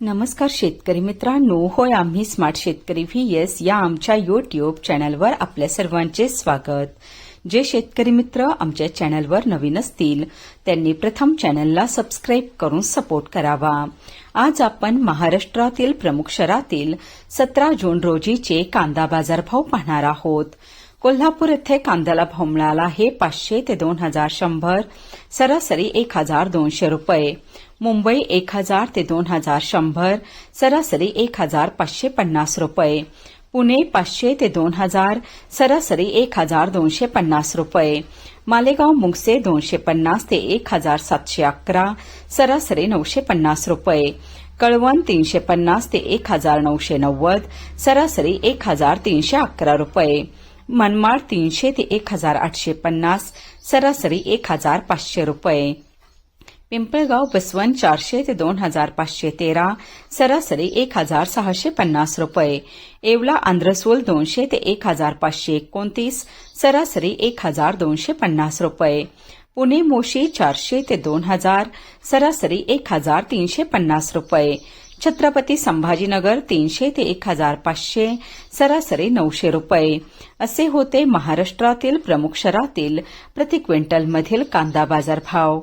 नमस्कार शेतकरी मित्रांनो होय आम्ही स्मार्ट शेतकरी व्ही एस या आमच्या युट्यूब चॅनलवर आपल्या सर्वांचे स्वागत. जे शेतकरी मित्र आमच्या चॅनलवर नवीन असतील त्यांनी प्रथम चॅनलला सबस्क्राईब करून सपोर्ट करावा. आज आपण महाराष्ट्रातील प्रमुख शहरातील सतरा जून रोजीचे कांदा बाजारभाव पाहणार आहोत. कोल्हापूर इथे कांद्याला भाव मिळाला आहे पाचशे ते दोन हजार शंभर. सरासरी एक हजार दोनशे रुपये. मुंबई एक हजार ते दोन हजार शंभर. सरासरी एक हजार पाचशे पन्नास रुपये. पुणे पाचशे ते दोन हजार. सरासरी एक हजार दोनशे पन्नास रुपये. मालेगाव मुंगसे दोनशे पन्नास ते एक हजार सातशे अकरा. सरासरी नऊशे पन्नास रुपये. कळवण तीनशे पन्नास ते एक हजार नऊशे नव्वद. सरासरी एक हजार तीनशे अकरा रुपये. मनमाड तीनशे ते एक हजार आठशे पन्नास सरासरी एक हजार पाचशे रुपये. पिंपळगाव बसवन चारशे ते दोन हजार पाचशे तेरा सरासरी एक हजार सहाशे पन्नास रुपये. येवला आंध्रसोल दोनशे ते एक हजार पाचशे एकोणतीस सरासरी एक हजार दोनशे पन्नास रुपये. पुणे मोशी चारशे ते दोन हजार सरासरी एक हजार तीनशे पन्नास रुपये. छत्रपती संभाजीनगर तीनशे ते एक हजार पाचशे सरासरी नऊशे रुपये. असे होते महाराष्ट्रातील प्रमुख शहरातील प्रति क्विंटलमधील कांदा बाजार भाव